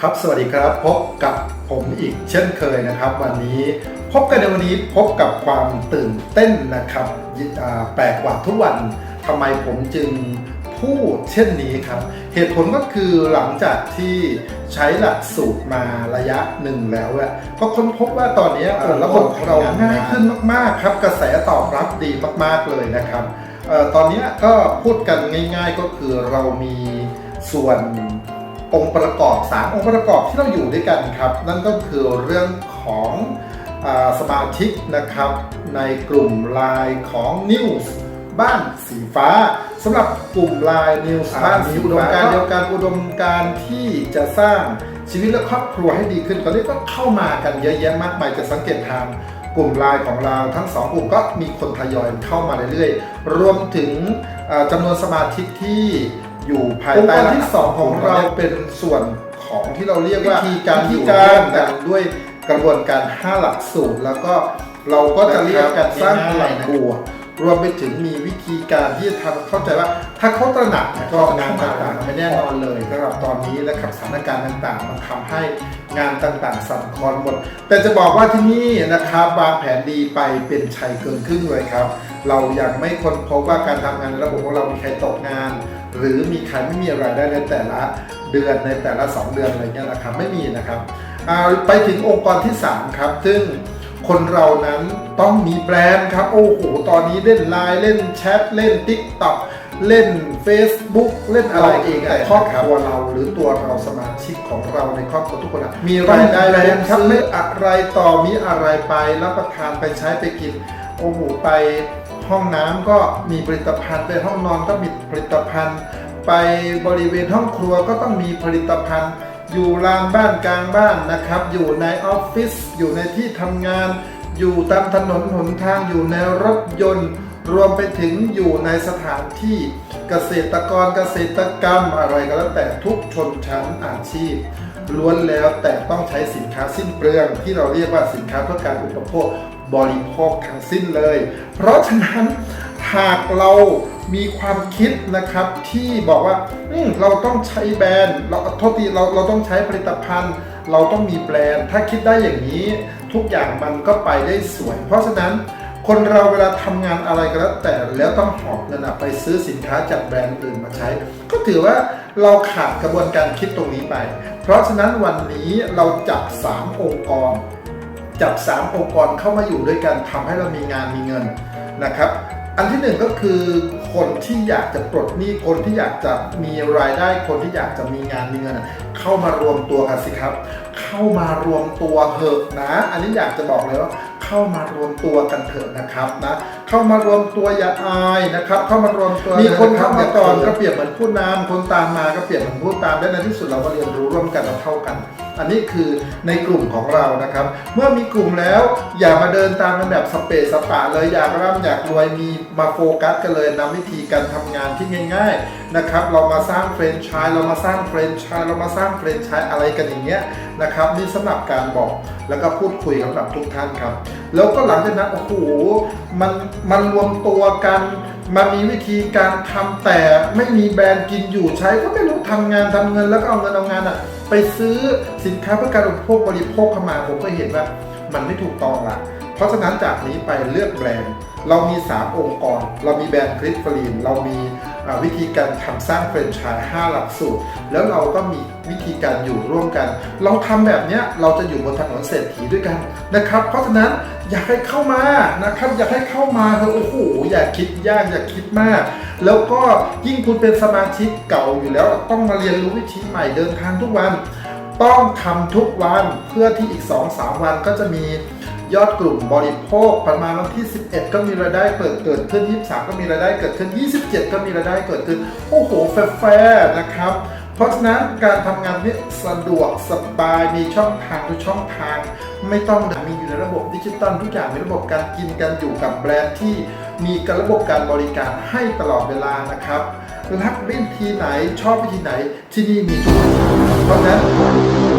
ครับสวัสดีครับพบกับผมอีกเช่นเคยนะครับ วันนี้พบกันในวันนี้พบกับความตื่นเต้นนะครับอ่าแปลกกว่าทุกวันทำไมผมจึงพูดเช่นนี้ครับ เหตุผลก็คือหลังจากที่ใช้หลักสูตรมาระยะหนึ่งแล้วอะก็ค้นพบว่าตอนนี้เอ่อระบบของเราง่ายขึ้นมากๆครับ กระแสตอบรับดีมากๆเลยนะครับเอ่อตอนนี้ก็พูดกันง่าย ๆก็คือเรามีส่วน องค์ประกอบ 3 องค์ประกอบที่เราอยู่ด้วยกันครับ นั่นก็คือเรื่องของอาสมาชิกนะครับ ในกลุ่มไลน์ของ News บ้านสีฟ้าสำหรับกลุ่มไลน์ News บ้านสีอุดมการณ์เดียวกันอุดมการณ์ที่จะสร้างชีวิตและครอบครัวให้ดีขึ้นตอนนี้ก็เข้ามากันเยอะแยะมากมายจะสังเกตทางกลุ่มไลน์ของเราทั้งสองกลุ่มก็มีคนทยอยเข้ามาเรื่อยๆ รวมถึงอ่าจำนวนสมาชิกที่ อยู่ภายใต้องค์กรที่สองของเราเป็นส่วนของที่เราเรียกว่าวิธีการอยู่ร่วมกันด้วยกระบวนการ 5 หลักสูตร แล้วก็เราก็จะเรียกการสร้างพลังบวกรวมไปถึงมีวิธีการที่จะทำเข้าใจว่าถ้าเขาตระหนักเนี่ยก็งานต่างๆไม่แน่นอนเลยสำหรับตอนนี้นะครับสถานการณ์ต่างๆ มันทำให้งานต่างๆสั่นคลอนหมด แต่จะบอกว่าที่นี่นะครับวางแผนดีไปเป็นชัยเกินครึ่งเลยครับ เรายังไม่ค้นพบว่าการทำงานในระบบของเรามีใครตกงาน หรือมีใครไม่มีรายได้ในแต่ละเดือนในแต่ละ 2 เดือนอะไรเงี้ยนะครับไม่มีนะครับอ่าไปถึงองค์กรที่ 3 ครับ ซึ่งคนเรานั้นต้องมีแบรนด์ครับ โอ้โห ตอนนี้เล่นไลน์เล่นแชทเล่น Tik t o k เล่น Facebook เล่นอะไรเองแต่ครอบครัวเราหรือตัวเราสมาชิกของเราในครอบครัวทุกคนอะมีรายได้แบรนด์ครับไม่อะไรต่อมีอะไรไปรับประทานไปใช้ไปกิน โอ้โหไป ห้องน้ำก็มีผลิตภัณฑ์ ไปห้องนอนก็มีผลิตภัณฑ์ ไปบริเวณห้องครัวก็ต้องมีผลิตภัณฑ์ อยู่ลานบ้านกลางบ้านนะครับ อยู่ในออฟฟิศอยู่ในที่ทำงาน อยู่ตามถนนหนทางอยู่ในรถยนต์ รวมไปถึงอยู่ในสถานที่เกษตรกรเกษตรกรรมอะไรก็แล้วแต่ทุกชนชั้นอาชีพ ล้วนแล้วแต่ต้องใช้สินค้าสิ้นเปลือง ที่เราเรียกว่าสินค้าเพื่อการอุปโภคบริโภคทั้งสิ้นเลย เพราะฉะนั้นหากเรามีความคิดนะครับที่บอกว่าเราต้องใช้แบรนด์เราโทษทีเราเราต้องใช้ผลิตภัณฑ์ เราต้องมีแบรนด์ ถ้าคิดได้อย่างนี้ทุกอย่างมันก็ไปได้สวย เพราะฉะนั้นคนเราเวลาทำงานอะไรก็แล้วแต่แล้วต้องหอบเงินไปซื้อสินค้าจากแบรนด์อื่นมาใช้ ก็ถือว่าเราขาดกระบวนการคิดตรงนี้ไป เพราะฉะนั้นวันนี้เราจับ 3 องค์กร จับ 3 องค์กรเข้ามาอยู่ด้วยกันทำให้เรามีงานมีเงินนะครับ อันที่หนึ่งก็คือคนที่อยากจะปลดหนี้คนที่อยากจะมีรายได้คนที่อยากจะมีงานมีเงิน เข้ามารวมตัวกันสิครับ เข้ามารวมตัวเถอะนะ อันนี้อยากจะบอกเลยว่าเข้ามารวมตัวกันเถอะนะครับนะ เข้ามารวมตัวอย่าอายนะครับ เข้ามารวมตัวมีคนเข้ามาก่อนก็เปรียบเหมือนผู้นำคนตามมาก็เปรียบเหมือนผู้ตามและในที่สุดเราก็เรียนรู้ร่วมกันเราเท่ากัน อันนี้คือในกลุ่มของเรานะครับ เมื่อมีกลุ่มแล้วอย่ามาเดินตามกันแบบสเปซสปะเลยอยากร่ำอยากรวยมีมาโฟกัสกันเลยนำวิธีการทำงานที่ง่าย ๆนะครับ เรามาสร้างเฟรนไชส์เรามาสร้างเฟรนไชส์เรามาสร้างเฟรนไชส์อะไรกันอย่างเงี้ยนะครับนี่สำหรับการบอกแล้วก็พูดคุยสำหรับทุกท่านครับ แล้วก็หลังจากนั้นโอ้โหมันมันรวมตัวกัน มันมีวิธีการทำแต่ไม่มีแบรนด์กินอยู่ใช้ก็ไม่รู้ทำงานทำเงินแล้วก็เอาเงินเอางานอะไปซื้อสินค้าเพื่อการอุปโภคบริโภคเข้ามาผมก็เห็นว่ามันไม่ถูกต้องละเพราะฉะนั้นจากนี้ไปเลือกแบรนด์ เรามี 3 องค์กร เรามีแบรนด์คริสฟลีนเรามี วิธีการทำสร้างแฟรนไชส์5หลักสูตร แล้วเราก็มีวิธีการอยู่ร่วมกัน เราทำแบบเนี้ยเราจะอยู่บนถนนเศรษฐีด้วยกันนะครับ เพราะฉะนั้นอยากให้เข้ามานะครับ อยากให้เข้ามาเถอะโอ้โหอย่าคิดยากอย่าคิดมาก แล้วก็ยิ่งคุณเป็นสมาชิกเก่าอยู่แล้วต้องมาเรียนรู้วิธีใหม่เดินทางทุกวัน ต้องทำทุกวันเพื่อที่อีก 2-3 วันก็จะมี ยอดกลุ่มบริโภคประมาณวันที่ 11 ก็มีรายได้เกิดเกิดขึ้น 23 ก็มีรายได้เกิดขึ้น 27 ก็มีรายได้เกิดขึ้น โอ้โหแฟร์นะครับ เพราะฉะนั้นการทำงานนี้สะดวกสบายมีช่องทางทุกช่องทาง ไม่ต้องมีอยู่ในระบบดิจิตอลทุกอย่างมีระบบการกินการอยู่กับแบรนด์ที่มีการระบบการบริการให้ตลอดเวลานะครับรักวิธีไหนชอบวิธีไหนที่นี่มีทุกที่เพราะฉะนั้น